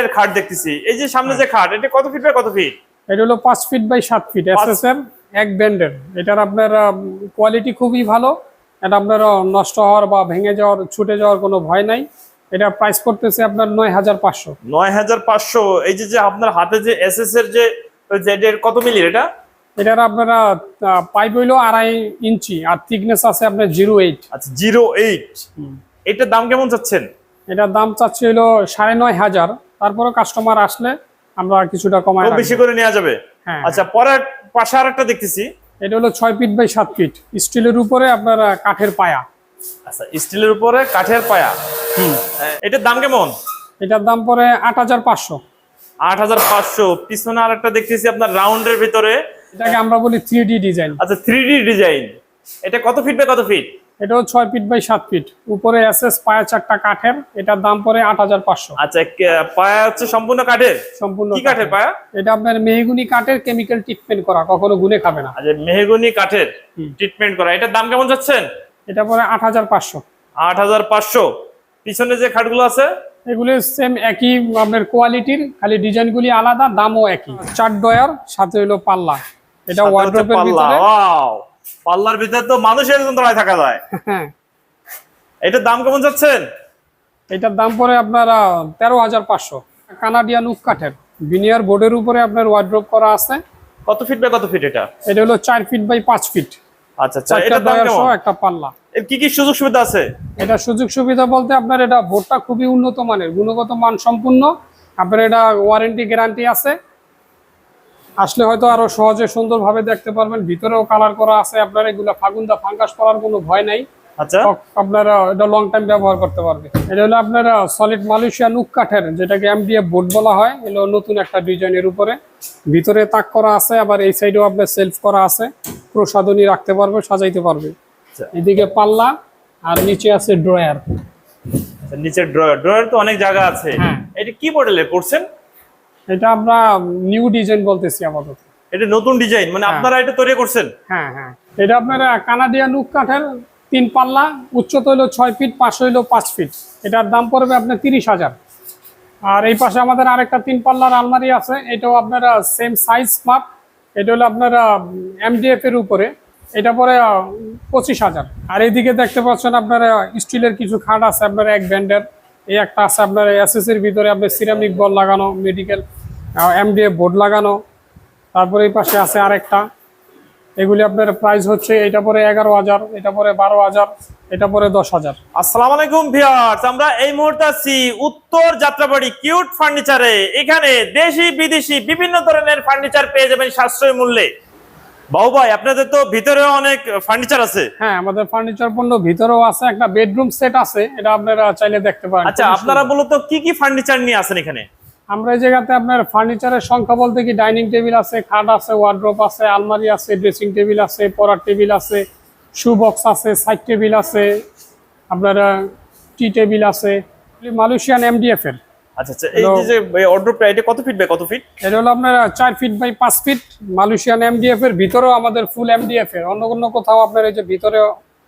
এর খাট দেখতেছি। এই যে সামনে যে খাট এটা কত ফিট বাই কত ফিট? এটা হলো পাঁচ ফিট বাই সাত ফিট এস এর এক ব্যান্ডের এটার আপনার কোয়ালিটি খুবই ভালো। এটা আপনার নষ্ট হওয়ার বা ভেঙে যাওয়ার ছুটে যাওয়ার কোনো ভয় নাই। এটা প্রাইস করতেছে আপনার নয় হাজার পাঁচশো। নয় হাজার পাঁচশো। এই যে যে আপনার হাতে যে এস এস এর যে জেড এর কত মিলি এটা? এটার আপনারা পাইপ হইল আড়াই ইঞ্চি আর থিকনেস আছে আপনার জিরো এইট আচ্ছা জিরো এইট এটার দাম কেমন চাচ্ছেন? এটার দাম চাচ্ছে হলো সাড়ে নয় হাজার। তারপরে কাস্টমার আসলে আমরা কিছুটা কমায় খুব বেশি করে নেওয়া যাবে? হ্যাঁ আচ্ছা পরে পাশে আর একটা দেখতেছি। এটা হলো ছয় ফিট বাই সাত ফিট স্টিলের উপরে আপনার কাঠের পায়া। আচ্ছা স্টিলের উপরে কাঠের পায়া। হ্যাঁ, এটার দাম কেমন? এটার দাম পরে আট হাজার পাঁচশো। আট হাজার পাঁচশো। পিছনে আর একটা দেখতেছি আপনার রাউন্ডের ভিতরে। এটাকে আমরা বলি থ্রি ডিজাইন আচ্ছা থ্রি ডিজাইন এটা কত ফিট বাই কত ফিট এটাও ছয় ফিট বাই সাত ফিট। উপরে এসএস পায়া চারটা কাঠের এটার দাম পরে আট হাজার পাঁচশো। আচ্ছা পায়া হচ্ছে সম্পূর্ণ কাঠের? সম্পূর্ণ কি কাঠের পায়া? এটা আপনার মেহগুনি কাঠের কেমিক্যাল ট্রিটমেন্ট করা কখনো গুনে খাবে না। আচ্ছা মেহগনি কাঠের ট্রিটমেন্ট করা এটার দাম কেমন যাচ্ছেন? এটা পরে আট হাজার পাঁচশো। আট হাজার পাঁচশো। পিছনে যে খাটগুলো আছে? এগুলো সেম একই আপনার কোয়ালিটির খালি ডিজাইনগুলি আলাদা দামও একই। চার ডয়ার সাথে হলো পাল্লা। এটা ওয়ার্ড্রোপের ভিতরে ওয়াও পাল্লার ভিতরে তো মানুষের একজন দাঁড়ায় থাকা যায়। হ্যাঁ। এটার দাম কেমন যাচ্ছেন? এটার দাম পরে আপনার তেরো হাজার পাঁচশো। কানাডিয়ান উক কাঠের বিনিয়ার বোর্ডের উপরে আপনার ওয়ার্ড্রোপ করা আছে। কত ফিট বাই কত ফিট এটা? এটা হলো চার ফিট বাই পাঁচ ফিট আচ্ছা আচ্ছা এটার দাম কেমন? একটা পাল্লা। এর কি কি সুযোগ সুবিধা আছে? এটা সুযোগ সুবিধা বলতে আপনার এটা বোর্ডটা খুবই উন্নত মানের গুণগত মান সম্পূর্ণ আপনার এটা ওয়ারেন্টি গ্যারান্টি আছে। আসলে হয়তো আরও সহজে সুন্দরভাবে দেখতে পারবেন। ভিতরেও কালার করা আছে আপনার এগুলো ফাগুন্দা ফাঙ্গাস করার কোনো ভয় নাই। আচ্ছা। আপনারা এটা লং টাইম ব্যবহার করতে পারবে। এটা হলো আপনার সলিড কাঠের যেটাকে এমডিএফ বোর্ড বলা হয়। নতুন একটা ডিজাইনের উপরে। ভিতরে তাক করা আছে আবার এই সাইডেও আপনার সেলফ করা আছে। প্রসাধনী রাখতে পারবে সাজাইতে পারবে। আচ্ছা। এদিকে পাল্লা আর নিচে আছে ড্রয়ার নিচের ড্রয়ার ড্রয়ার তো অনেক জায়গা আছে। হ্যাঁ। এটা কি মডেলে করছেন? এটা আমরা নিউ ডিজাইন বলতেছি আপাতত এটা নতুন ডিজাইন মানে হ্যাঁ। আপনারা এটা তৈরি করছেন? হ্যাঁ হ্যাঁ। এটা আপনারা কানাডিয়ান উক কাঠের তিন পাল্লা উচ্চতা হইল ছয় ফিট পাশ হইল পাঁচ ফিট এটার দাম পড়বে আপনার তিরিশ হাজার। আর এই পাশে আমাদের আরেকটা তিন পাল্লার আলমারি আছে এটাও আপনারা সেম সাইজ মাপ এটা হলো আপনার এমডিএফ এর উপরে। এটা পরে পঁচিশ হাজার। আর এইদিকে দেখতে পাচ্ছেন আপনারা স্টিলের কিছু খাট আছে আপনার এক ব্যান্ডের এই একটা আছে আপনার এসএস এর ভিতরে আপনার সিরামিক বল লাগানো মেডিকেল এমডিএফ বোর্ড লাগানো। তারপরে এই পাশে আছে আরেকটা। এগুলি আপনার প্রাইস হচ্ছে, এটা পরে এগারো হাজার, এটা পরে বারো হাজার, এটা পরে দশ হাজার। আসসালাম আলাইকুম ভিউয়ার্স, আমরা এই মুহূর্তে আছি উত্তর যাত্রাবাড়ি কিউট ফার্নিচারে এখানে দেশি বিদেশি বিভিন্ন ধরনের ফার্নিচার পেয়ে যাবেন সাশ্রয় মূল্যে। বাবু ভাই আপনাদের তো ভিতরেও অনেক ফার্নিচার আছে। হ্যাঁ আমাদের ফার্নিচার পণ্য ভিতরেও আছে একটা বেডরুম সেট আছে এটা আপনারা চাইলে দেখতে পারেন। আচ্ছা আপনারা। মূলত কি কি ফার্নিচার নিয়ে আসেন এখানে? আমরা এই জায়গাতে আপনার ফার্নিচারের সংখ্যা বলতে কি ডাইনিং টেবিল আছে খাট আছে ওয়ার্ড্রোপ আছে আলমারি আছে ড্রেসিং টেবিল আছে পড়ার টেবিল আছে শু বক্স আছে সাইড টেবিল আছে আপনার টি টেবিল আছে মালয়েশিয়ান এমডিএফ এর। আচ্ছা আচ্ছা এই যে যে অর্ডারটা এটা কত ফিট বাই কত ফিট এটা হলো আপনার feet by feet Malaysian MDF এর ভিতরেও আমাদের ফুল এমডিএফ এর। অন্য কোনো কোথাও আপনার এই যে ভিতরে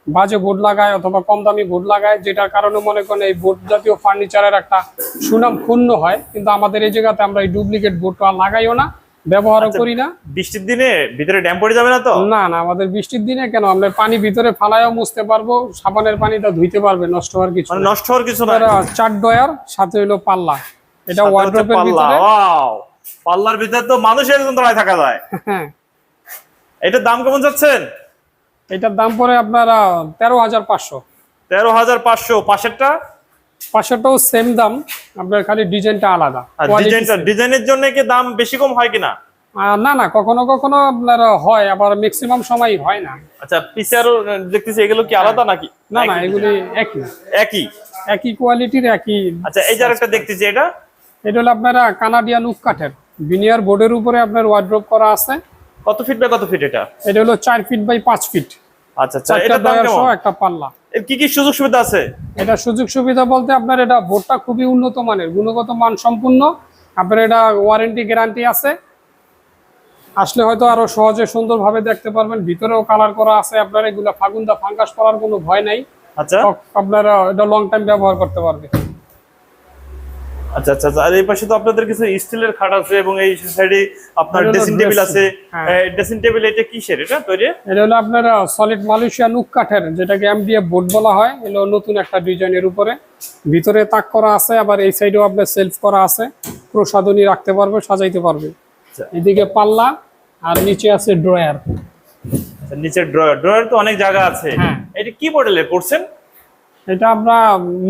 বাজে বোর্ড লাগায় অথবা কম দামি বোর্ড লাগায় যেটার কারণে মনে করেন এই বোর্ড জাতীয় ফার্নিচারের একটা সুনাম ক্ষুণ্ণ হয়। কিন্তু আমাদের এই জায়গাতে আমরা এই ডুপ্লিকেট বোর্ড লাগাইও না। ব্যবহারও আচ্ছা। করি না। বৃষ্টির দিনে ভিতরে ড্যাম পড়ে যাবে না তো? না না আমাদের বৃষ্টির দিনে কেন? আমরা পানি ভিতরে ফালাইও মুছতে পারব সাবানের পানিটা ধুইতে পারবে নষ্ট হওয়ার কিছু মানে নষ্ট হওয়ার কিছু না চার ডয়ার সাথে হইল পাল্লা। এটা ওয়ার্ড্রোপের ভিতরে। ওয়াও! পাল্লার ভিতরে তো মানুষের দাঁড়ায় থাকা যায়। হ্যাঁ। এটার দাম কেমন যাচ্ছেন? এটার দাম পড়ে আপনারা তেরো হাজার পাঁচশো। তেরো হাজার পাঁচশো পাশেরটা? পাঁচশোটাও সেম দাম আপনার খালি ডিজাইনটা আলাদা। ডিজাইনটা ডিজাইনের জন্য কি দাম বেশি কম হয় কিনা? না না কখনো কখনো আপনার হয় আবার ম্যাক্সিমাম সময় হয় না। আচ্ছা পিসিআরও দেখতেছি এগুলো কি আলাদা নাকি? না না এগুলি একই। একই? একই কোয়ালিটির একই আচ্ছা এই যার একটা দেখতেছি এটা? এটা হলো আপনার কানাডিয়ান উক কাঠের বিনিয়ার বোর্ডের উপরে আপনার ওয়ার্ড্রোপ করা আছে। কত ফিট বাই কত ফিট এটা? এটা হলো চার ফিট বাই পাঁচ ফিট আচ্ছা আচ্ছা চারটা দাম কেমন? একটা পাল্লা। এর কি কি সুযোগ সুবিধা আছে? এটা সুযোগ সুবিধা বলতে আপনার এটা বোর্ডটা খুবই উন্নত মানের গুণগত মান সম্পূর্ণ আপনার এটা ওয়ারেন্টি গ্যারান্টি আছে। আসলে হয়তো আরও সহজে সুন্দরভাবে দেখতে পারবেন ভিতরেও কালার করা আছে আপনার এগুলো ফাগুন্দা ফাঙ্গাস করার কোনো ভয় নাই। আচ্ছা। আপনারা এটা লং টাইম ব্যবহার করতে পারবে আচ্ছা আচ্ছা আচ্ছা। আর এই পাশে তো আপনাদের কিছু স্টিলের খাট আছে এবং এই সাইডে আপনার ড্রেসিং টেবিল আছে। হ্যাঁ। ড্রেসিং টেবিল এটা কিসের? এটা তৈরি? এটা হলো আপনার সলিড মালয়েশিয়া নুক কাঠের যেটাকে এমডিএফ বোর্ড বলা হয়। এগুলো নতুন একটা ডিজাইনের উপরে। ভিতরে তাক করা আছে আবার এই সাইডেও আপনার সেলফ করা আছে। প্রসাধনী রাখতে পারবে সাজাইতে পারবে। আচ্ছা। এদিকে পাল্লা আর নিচে আছে ড্রয়ার। আচ্ছা, নিচের ড্রয়ার। ড্রয়ার তো অনেক জায়গা আছে। হ্যাঁ। এটা কি মডেলে করছেন এটা আমরা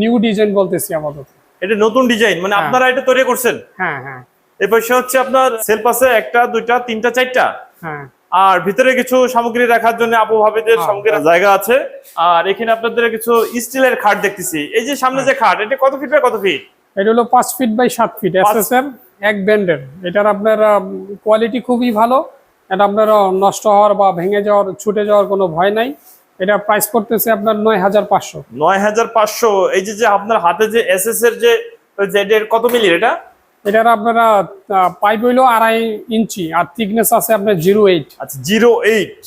নিউ ডিজাইন বলতেছি আপাতত। এটা নতুন ডিজাইন মানে হ্যাঁ। আপনারা এটা তৈরি করছেন? হ্যাঁ হ্যাঁ। এই পাশে হচ্ছে আপনার সেলফ আছে একটা দুইটা তিনটা চারটা। হ্যাঁ। আর ভিতরে কিছু সামগ্রী রাখার জন্য আপু ভাবিদের হ্যাঁ। সামগ্রীর জায়গা আছে। আর এখানে আপনাদের কিছু স্টিলের খাট দেখতেছি। এই যে সামনে যে খাট এটা কত ফিট বাই কত ফিট? এটা হলো পাঁচ ফিট বাই সাত ফিট এস এম এক ব্যান্ডের। এটার আপনার কোয়ালিটি খুবই ভালো। এটা আপনার নষ্ট হওয়ার বা ভেঙে যাওয়ার ছুটে যাওয়ার কোনো ভয় নাই। এটা প্রাইস করতেছে আপনার নয় হাজার পাঁচশো। নয় হাজার পাঁচশো। এই যে যে আপনার হাতে যে এস এস এর যে জেড এর কত মিলি এটা? এটার আপনারা পাইপ হইল আড়াই ইঞ্চি আর থিকনেস আছে আপনার জিরো এইট আচ্ছা জিরো এইট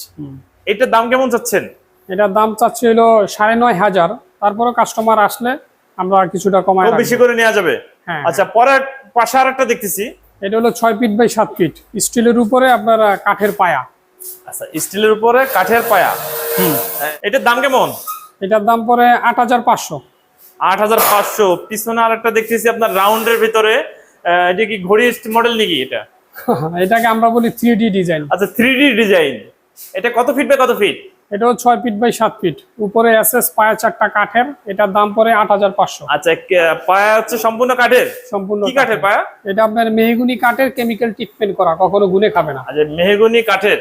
এটার দাম কেমন চাচ্ছেন? এটার দাম চাচ্ছে হলো সাড়ে নয় হাজার। তারপরে কাস্টমার আসলে আমরা কিছুটা কমায় খুব বেশি করে নেওয়া যাবে? হ্যাঁ আচ্ছা পরে পাশে আর একটা দেখতেছি। এটা হলো ছয় ফিট বাই সাত ফিট স্টিলের উপরে আপনার কাঠের পায়া। আচ্ছা স্টিলের উপরে কাঠের পায়া। হুম। এটার দাম কেমন? এটার দাম পরে আট হাজার পাঁচশো। আট হাজার পাঁচশো। পিছনে আরেকটা দেখতেছি আপনার রাউন্ডের ভিতরে এটা কি ঘড়ি মডেল নাকি এটা? এটাকে আমরা বলি থ্রি ডি ডিজাইন আচ্ছা থ্রি ডি ডিজাইন এটা কত ফিট বাই কত ফিট এটাও ছয় ফিট বাই সাত ফিট উপরে এসএস পায়া চারটা কাঠের এটার দাম পরে আট হাজার পাঁচশো। আচ্ছা পায়া হচ্ছে সম্পূর্ণ কাঠের? সম্পূর্ণ কি কাঠের পায়া? এটা আপনার মেহগুনি কাঠের কেমিক্যাল ট্রিটমেন্ট করা কখনো গুনে খাবে না। আচ্ছা মেহগনি কাঠের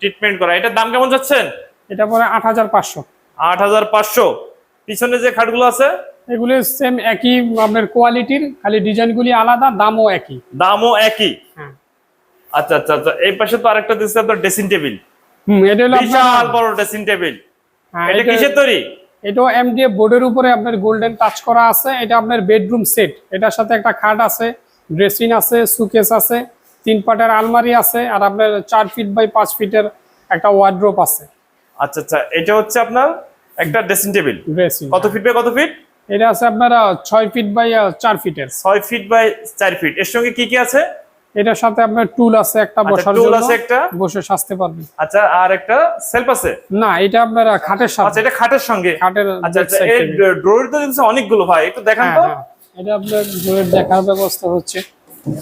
ট্রিটমেন্ট করা। এটার দাম কেমন যাচ্ছেন? এটা পরে আট হাজার পাঁচশো। আট হাজার পাঁচশো। পিছনে যে খাটগুলো আছে? এগুলো সেম একই আপনার কোয়ালিটির খালি ডিজাইনগুলি আলাদা দামও একই। দামও একই। হ্যাঁ। আচ্ছা আচ্ছা আচ্ছা এই পাশে তো আরেকটা দিচ্ছে আপনার ড্রেসিং টেবিল এটা হলো বিশাল বড় ড্রেসিং টেবিল। হ্যাঁ, এটা এটা- কিসের তৈরি? এটাও এমডিএফ বোর্ডের উপরে আপনার গোল্ডেন টাচ করা আছে। এটা আপনার বেডরুম সেট। এটার সাথে একটা খাট আছে ড্রেসিং আছে সুকেস আছে তিন পাটের আলমারি আছে আর আপনার চার ফিট বাই পাঁচ ফিটের একটা ওয়ার্ড্রোপ আছে। আচ্ছা আচ্ছা এটা হচ্ছে আপনার একটা ড্রেসিং টেবিল ড্রেসিং কত ফিট বাই কত ফিট? এটা আছে আপনার ছয় ফিট বাই চার ফিটের। ছয় ফিট বাই চার ফিট। এর সঙ্গে কি কি আছে? এটার সাথে আপনার টুল আছে একটা আচ্ছা, বসার জন্য। আছে একটা। বসে সাজতে পারবে আচ্ছা আর একটা সেলফ আছে? না এটা আপনার খাটের সাথে। আচ্ছা এটা খাটের সঙ্গে? খাটের আচ্ছা আচ্ছা এই। ড্রয়ার তো দেখছি অনেকগুলো ভাই একটু দেখান হ্যাঁ তো। হ্যাঁ। এটা আপনার ড্রয়ের দেখার ব্যবস্থা হচ্ছে।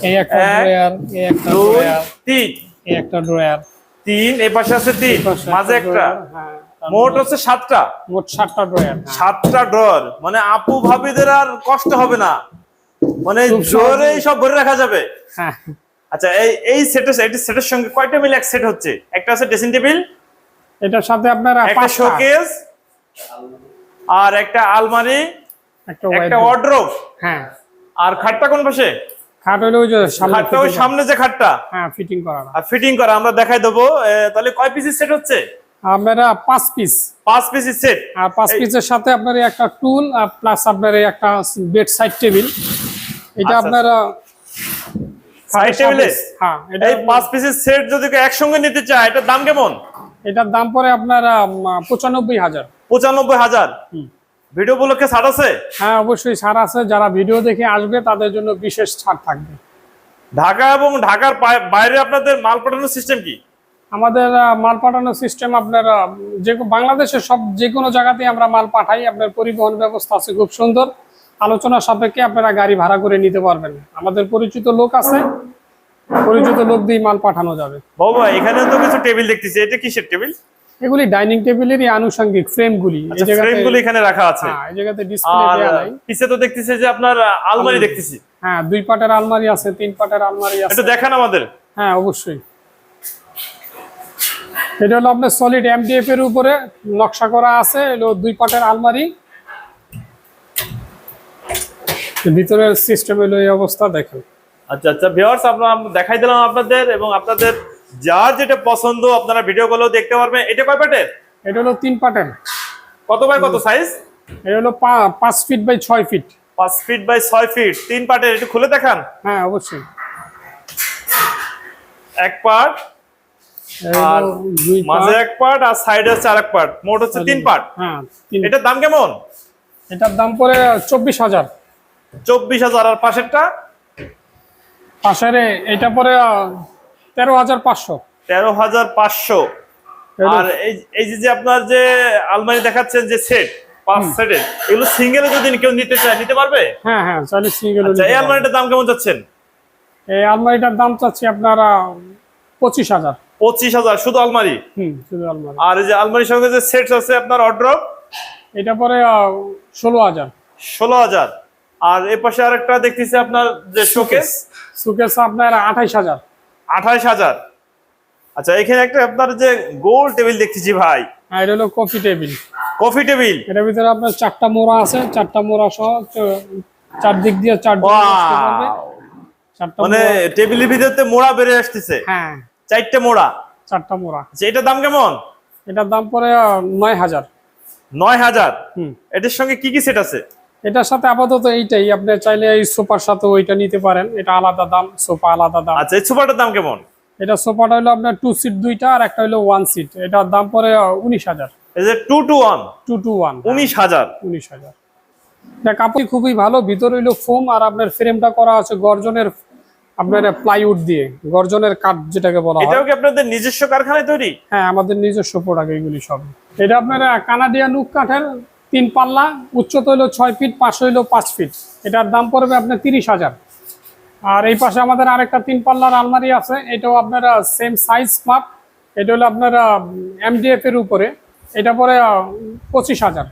এই একটা ড্রয়ার এই একটা ড্রয়ার তিন। এই একটা ড্রয়ার। তিন এই পাশে আছে তিন। মাঝে একটা হ্যাঁ মোট হচ্ছে সাতটা। মোট সাতটা ড্রয়ার সাতটা ড্রয়ার। মানে আপু ভাবিদের আর কষ্ট হবে না। মানে জোরে সব ভরে রাখা যাবে। হ্যাঁ। আচ্ছা এই এই সেটের এই সেটের সঙ্গে কয়টা মিলে এক সেট হচ্ছে? একটা আছে ড্রেসিং টেবিল এটার সাথে আপনার একটা শোকেস আর একটা আলমারি একটা ওয়ার্ড্রোব হ্যাঁ। আর খাটটা কোন পাশে? খাট হলো ওই যে সামনে খাটটা ওই সামনে যে খাটটা? হ্যাঁ ফিটিং করা। আর ফিটিং করা আমরা দেখাই দেবো। তাহলে কয় পিসের সেট হচ্ছে? আপনারা পাঁচ পিস পাঁচ পিসের সেট আর পাঁচ পিসের সাথে আপনার একটা টুল আর প্লাস আপনার একটা বেড সাইড টেবিল এটা আচ্ছা, আপনার সাইড টেবিলে হ্যাঁ এই পাঁচ পিসের সেট যদি একসঙ্গে নিতে চায় এটার দাম কেমন? এটার দাম পড়ে আপনার পঁচানব্বই হাজার। পঁচানব্বই হাজার। ভিডিও উপলক্ষে ছাড় আছে? হ্যাঁ অবশ্যই ছাড় আছে। যারা ভিডিও দেখে আসবে তাদের জন্য বিশেষ ছাড় থাকবে। ঢাকা এবং ঢাকার বাইরে আপনাদের মাল পাঠানোর সিস্টেম কি? আমাদের মাল পাঠানোর সিস্টেম আপনার যে বাংলাদেশের সব যে কোনো জায়গাতেই আমরা মাল পাঠাই। আপনার পরিবহন ব্যবস্থা আছে খুব সুন্দর। আলোচনা সাপেক্ষে আপনারা গাড়ি ভাড়া করে নিতে পারবেন। আমাদের পরিচিত লোক আছে পরিচিত লোক দিয়ে মাল পাঠানো যাবে। বাবা এখানে তো কিছু টেবিল দেখতেছি। এটা কিসের টেবিল? এগুলি ডাইনিং টেবিলেরই আনুষঙ্গিক ফ্রেমগুলি। এই আচ্ছা জায়গাতে ফ্রেমগুলো এখানে রাখা আছে। হ্যাঁ, এই জায়গাতে ডিসপ্লে দেওয়া নাই। পিছে তো দেখতেছি যে আপনার আলমারি দেখতেছি। হ্যাঁ দুই পাটের আলমারি আছে তিন পাটের আলমারি আছে। একটু দেখান আমাদের। হ্যাঁ অবশ্যই। এটা হলো আপনার সলিড এমডিএফ এর উপরে নকশা করা আছে। হলো দুই পাটের আলমারি। ভিতরের সিস্টেম হলো এই অবস্থা দেখেন। আচ্ছা আচ্ছা ভিউয়ার্স আমরা দেখাই দিলাম আপনাদের এবং আপনাদের যার যেটা পছন্দ আপনারা ভিডিও গুলো দেখতে পারবেন। এটা কয় পাটের এটা হলো তিন পাটের কত বাই কত সাইজ এটা হলো পা- পাঁচ ফিট বাই ছয় ফিট পাঁচ ফিট বাই ছয় ফিট তিন পাটের একটু খুলে দেখান। হ্যাঁ অবশ্যই। এক পার্ট আর মাঝে এক পার্ট আর সাইডে হচ্ছে আর এক পার্ট মোট হচ্ছে তিন পার্ট হ্যাঁ এটার দাম কেমন? এটার দাম পড়ে চব্বিশ হাজার। চব্বিশ হাজার আর পাশেরটা? পাশের এটা পরে তেরো হাজার পাঁচশো। তেরো হাজার পাঁচশো। আর এই এই যে যে আপনার যে আলমারি দেখাচ্ছেন যে সেট পাঁচ সেটের এগুলো সিঙ্গেলে যদি কেউ নিতে চায় নিতে পারবে? হ্যাঁ হ্যাঁ সিঙ্গেল আচ্ছা এই আলমারিটার দাম কেমন যাচ্ছেন এই আলমারিটার দাম চাচ্ছি আপনার পঁচিশ হাজার। পঁচিশ হাজার শুধু আলমারি? হুম শুধু আলমারি। আর এই যে আলমারির সঙ্গে যে সেট আছে আপনার অর্ডার এটা পরে ষোলো হাজার। ষোলো হাজার। আর এ পাশে আরেকটা দেখতেছি আপনার যে শোকেস শোকেস আপনার আঠাইশ হাজার। আঠাইশ হাজার। আচ্ছা এখানে একটা আপনার যে গোল টেবিল দেখতেছি ভাই। আর এটা হলো কফি টেবিল কফি টেবিল এটার ভিতরে আপনার চারটা মোড়া আছে চারটা মোড়া সহ চারদিক দিয়ে চার চারটা মানে টেবিলের ভিতরে মোড়া বেড়ে আসতেছে। হ্যাঁ। চারটে মোড়া। চারটা মোড়া। আচ্ছা এটার দাম কেমন? এটার দাম পরে নয় হাজার। নয় হাজার। হুম। এটার সঙ্গে কি কি সেট আছে? এটার সাথে আপাতত এইটাই আপনি চাইলে এই সোফার সাথে ওইটা নিতে পারেন। এটা আলাদা দাম সোফা আলাদা দাম। আচ্ছা এই সোফাটার দাম কেমন? এটা সোফাটা হলো আপনার টু সিট দুইটা আর একটা হলো ওয়ান সিট এটার দাম পরে উনিশ হাজার। এই যে two two one two two one উনিশ হাজার? উনিশ হাজার। এটা কাপড় খুবই ভালো ভিতরে হইল ফোম আর আপনার ফ্রেমটা করা আছে গর্জনের আপনার প্লাইউড দিয়ে গর্জনের কাঠ যেটাকে বলা হয়। এটাও কি আপনাদের নিজস্ব কারখানায় তৈরি? হ্যাঁ আমাদের নিজস্ব প্রোডাক্ট এগুলি সব। এটা আপনার কানাডিয়ান উক কাঠের তিন পাল্লা, উচ্চতা হইল ছয় ফিট পাশে হইল পাঁচ ফিট এটার দাম পড়বে আপনার তিরিশ হাজার। আর এই পাশে আমাদের আরেকটা তিন পাল্লার আলমারি আছে, এটাও আপনার সেম সাইজ মাপ এটা হলো আপনার এমডিএফ এর উপরে। এটা পরে পঁচিশ হাজার।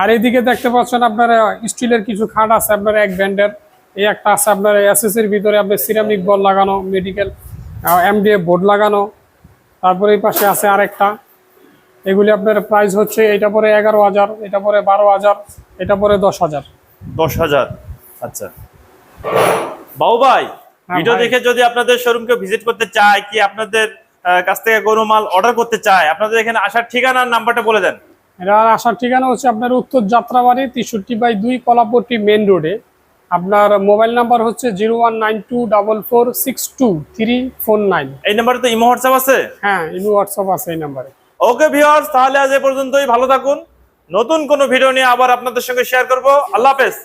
আর এইদিকে দেখতে পাচ্ছেন আপনার স্টিলের কিছু খাট আছে আপনার, এক ব্যান্ডের। এই একটা আছে আপনার এসএসির ভিতরে আপনার সিরামিক বল লাগানো মেডিকেল এমডিএফ বোর্ড লাগানো। তারপরে এই পাশে আছে আরেকটা। এগুলি আপনার প্রাইস হচ্ছে এটা পরে এগারো হাজার এটা পরে বারো হাজার এটা পরে দশ হাজার। দশ হাজার। আচ্ছা। বাবু ভাই হ্যাঁ, ভিডিও দেখে যদি আপনাদের শোরুমকে ভিজিট করতে চায় কি আপনাদের কাছ থেকে কোনো মাল অর্ডার করতে চায় আপনাদের এখানে আসার ঠিকানা আর নাম্বারটা বলে দেন। এটা আসার ঠিকানা হচ্ছে আপনার উত্তর যাত্রাবাড়ি তেষট্টি বাই দুই কলাপট্টি মেন রোডে আপনার মোবাইল নাম্বার হচ্ছে zero one nine two double four six two three four nine এই নাম্বারে তো ইমো হোয়াটসঅ্যাপ আছে? হ্যাঁ ইমো হোয়াটসঅ্যাপ আছে এই নাম্বারে ওকে ভিউয়ার্স তাহলে আজ এ পর্যন্তই। ভালো থাকুন। নতুন কোনো ভিডিও নিয়ে আবার আপনাদের সঙ্গে শেয়ার করব। আল্লাহ হাফেজ।